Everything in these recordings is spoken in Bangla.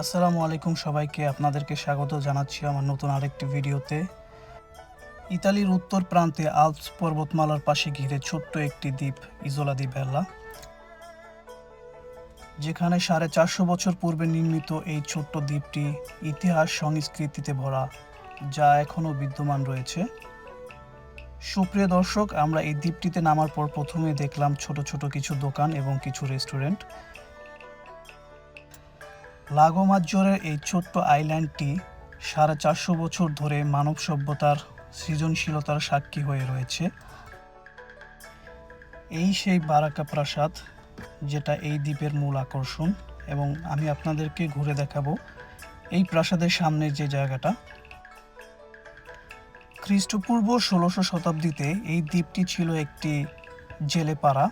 আসসালামু আলাইকুম সবাইকে আপনাদেরকে স্বাগত জানাচ্ছি আমার নতুন আরেকটি ভিডিওতে। ইতালির উত্তর প্রান্তে আলপস পর্বতমালার পাশে ঘিরে ছোট্ট একটি দ্বীপ, ইজোলা দ্বীপ বেল্লা যেখানে সাড়ে চারশো বছর পূর্বে নির্মিত এই ছোট্ট দ্বীপটি ইতিহাস সংস্কৃতিতে ভরা, যা এখনও বিদ্যমান রয়েছে। সুপ্রিয় দর্শক, আমরা এই দ্বীপটিতে নামার পর প্রথমে দেখলাম ছোট ছোট কিছু দোকান এবং কিছু রেস্টুরেন্ট। লাগোমাজ্জরের এই ছোট্ট আইল্যান্ডটি সাড়ে চারশো বছর ধরে মানব সভ্যতার সৃজনশীলতার সাক্ষী হয়ে রয়েছে। এই সেই বারাকা প্রাসাদ, যেটা এই দ্বীপের মূল আকর্ষণ, এবং আমি আপনাদেরকে ঘুরে দেখাবো এই প্রাসাদের সামনে যে জায়গাটা। খ্রিস্টপূর্ব ষোলোশো শতাব্দীতে এই দ্বীপটি ছিল একটি জেলে পাড়া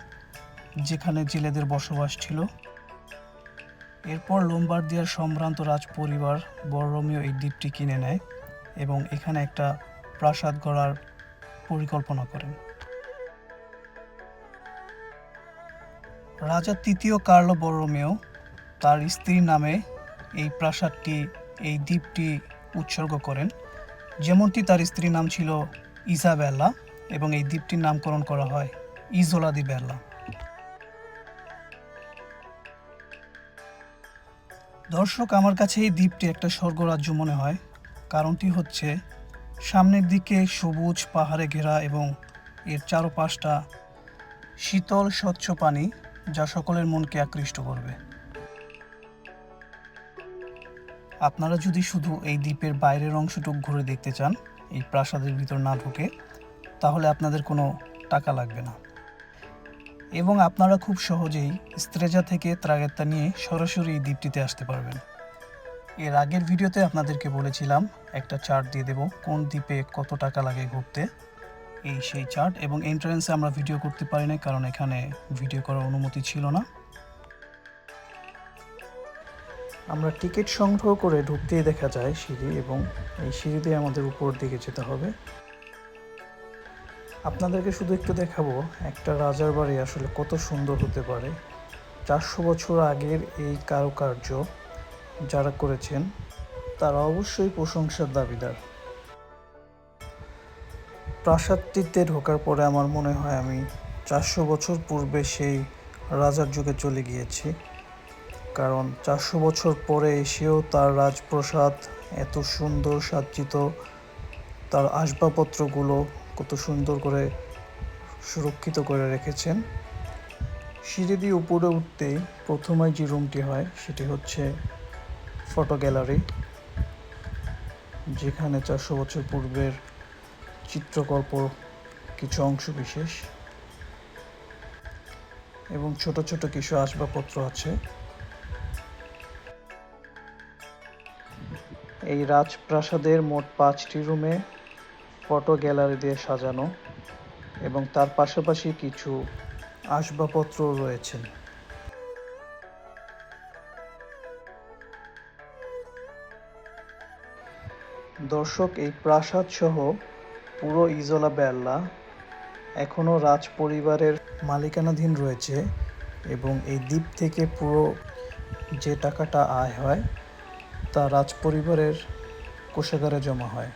যেখানে জেলেদের বসবাস ছিল। এরপর লোম্বার্দিয়ার সম্ভ্রান্ত রাজ পরিবার বড়রোমিও এই দ্বীপটি কিনে নেয় এবং এখানে একটা প্রাসাদ গড়ার পরিকল্পনা করেন। রাজা তৃতীয় কার্লো বড়রোমিও তার স্ত্রীর নামে এই প্রাসাদটি, এই দ্বীপটি উৎসর্গ করেন। যেমনটি তার স্ত্রীর নাম ছিল ইসাবেল্লা এবং এই দ্বীপটির নামকরণ করা হয় ইজোলা দি বেল্লা দর্শক আমার কাছে এই দ্বীপটি একটা স্বর্গরাজ্য মনে হয়। কারণটি হচ্ছে, সামনের দিকে সবুজ পাহাড়ে ঘেরা এবং এর চারপাশটা শীতল, স্বচ্ছ পানি, যা সকলের মনকে আকৃষ্ট করবে। আপনারা যদি শুধু এই দ্বীপের বাইরের অংশটুকু ঘুরে দেখতে চান, এই প্রাসাদের ভিতর না ঢুকে, তাহলে আপনাদের কোনো টাকা লাগবে না। এবং আপনারা খুব সহজেই স্ত্রেজা থেকে ত্রাগেত্তা নিয়ে সরাসরি এই দ্বীপটিতে আসতে পারবেন। এর আগের ভিডিওতে আপনাদেরকে বলেছিলাম, একটা চার্ট দিয়ে দেব, কোন দ্বীপে কত টাকা লাগে ঘুরতে। এই সেই চার্ট এবং এন্ট্রান্সে আমরা ভিডিও করতে পারি না কারণ এখানে ভিডিও করার অনুমতি ছিল না। আমরা টিকিট সংগ্রহ করে ঢুকতেই দেখা যায় সিঁড়ি এবং এই সিঁড়ি দিয়ে আমাদের উপর দিকে যেতে হবে। আপনাদেরকে শুধু একটু দেখাবো, একটা রাজার বাড়ি আসলে কত সুন্দর হতে পারে। চারশো বছর আগের এই কারুকার্য যারা করেছেন, তারা অবশ্যই প্রশংসার দাবিদার। প্রাসাদটিতে ঢোকার পরে আমার মনে হয় আমি চারশো বছর পূর্বে সেই রাজার যুগে চলে গিয়েছি। কারণ চারশো বছর পরে এসেও তার রাজপ্রসাদ এত সুন্দর সাজ্জিত, তার আসবাবপত্রগুলো কত সুন্দর করে সুরক্ষিত করে রেখেছেন। সিঁড়ি দিয়ে উপরে উঠতেই প্রথমে যে রুমটি হয়, সেটি হচ্ছে ফটো গ্যালারি, যেখানে চারশো বছর পূর্বের চিত্রকল্প কিছু অংশ বিশেষ এবং ছোট ছোট কিছু আসবাবপত্র আছে। এই রাজপ্রাসাদের মোট পাঁচটি রুমে ফটো গ্যালারি দিয়ে সাজানো এবং তার পাশাপাশি কিছু আসবাবপত্র রয়েছে। দর্শক, এই প্রাসাদ সহ পুরো ইজোলা বেল্লা এখনও রাজ পরিবারের মালিকানাধীন রয়েছে এবং এই দ্বীপ থেকে পুরো যে টাকাটা আয় হয় তা রাজ পরিবারের কোষাগারে জমা হয়।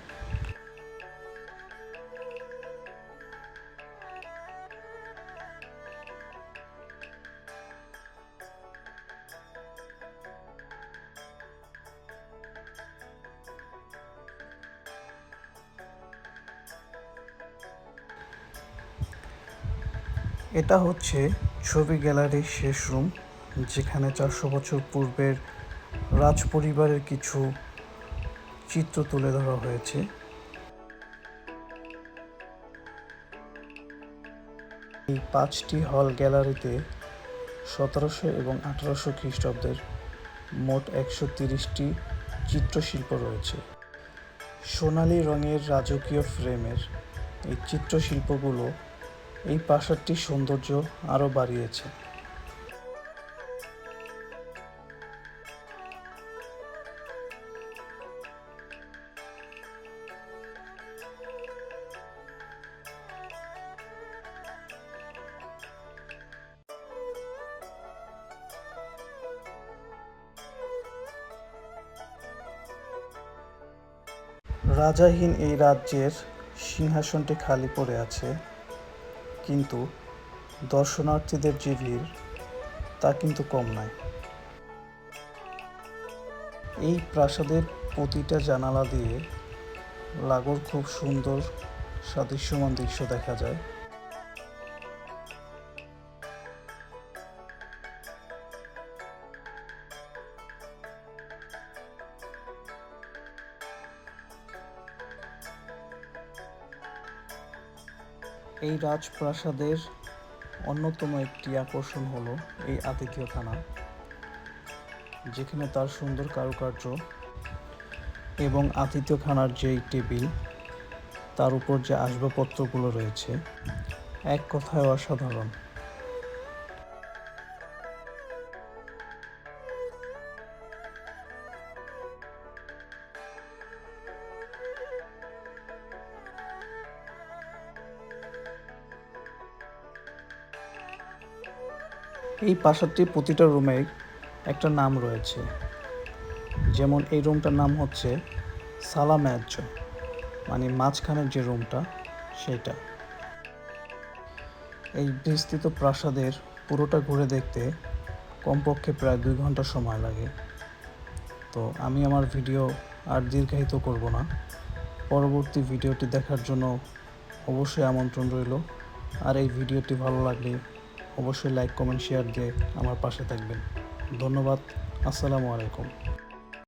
এটা হচ্ছে ছবি গ্যালারির শেষ রুম, যেখানে চারশো বছর পূর্বের রাজ পরিবারের কিছু চিত্র তুলে ধরা হয়েছে। এই পাঁচটি হল গ্যালারিতে সতেরোশো এবং আঠারোশো খ্রিস্টাব্দের মোট একশো তিরিশটি চিত্রশিল্প রয়েছে। সোনালি রঙের রাজকীয় ফ্রেমের এই চিত্রশিল্পগুলো এই প্রাসাদটির সৌন্দর্য আরও বাড়িয়েছে। রাজাহীন এই রাজ্যের সিংহাসনটি খালি পড়ে আছে। কিন্তু দর্শনার্থীদের যে ভিড় তা কিন্তু কম নয়। এই প্রাসাদের প্রতিটা জানালা দিয়ে লাগোর খুব সুন্দর সাদৃশ্যমান দৃশ্য দেখা যায়। এই রাজপ্রাসাদের অন্যতম একটি আকর্ষণ হলো এই আতিথ্যখানা যেখানে তার সুন্দর কারুকার্য এবং আতিথ্যখানার যেই টেবিল, তার উপর যে আসবাবপত্রগুলো রয়েছে, এক কথায় অসাধারণ। এই প্রাসাদটির প্রতিটা রুমের একটা নাম রয়েছে। যেমন এই রুমটার নাম হচ্ছে সালাম্যাজ্জ মানে মাঝখানের যে রুমটা সেটা এই বিস্তৃত প্রাসাদের পুরোটা ঘুরে দেখতে কমপক্ষে প্রায় দুই ঘণ্টা সময় লাগে। তো আমি আমার ভিডিও আর দীর্ঘায়িত করব না। পরবর্তী ভিডিওটি দেখার জন্য অবশ্যই আমন্ত্রণ রইল। আর এই ভিডিওটি ভালো লাগলে অবশ্যই লাইক কমেন্ট শেয়ার দিয়ে আমার পাশে থাকবেন। ধন্যবাদ আসসালামু আলাইকুম।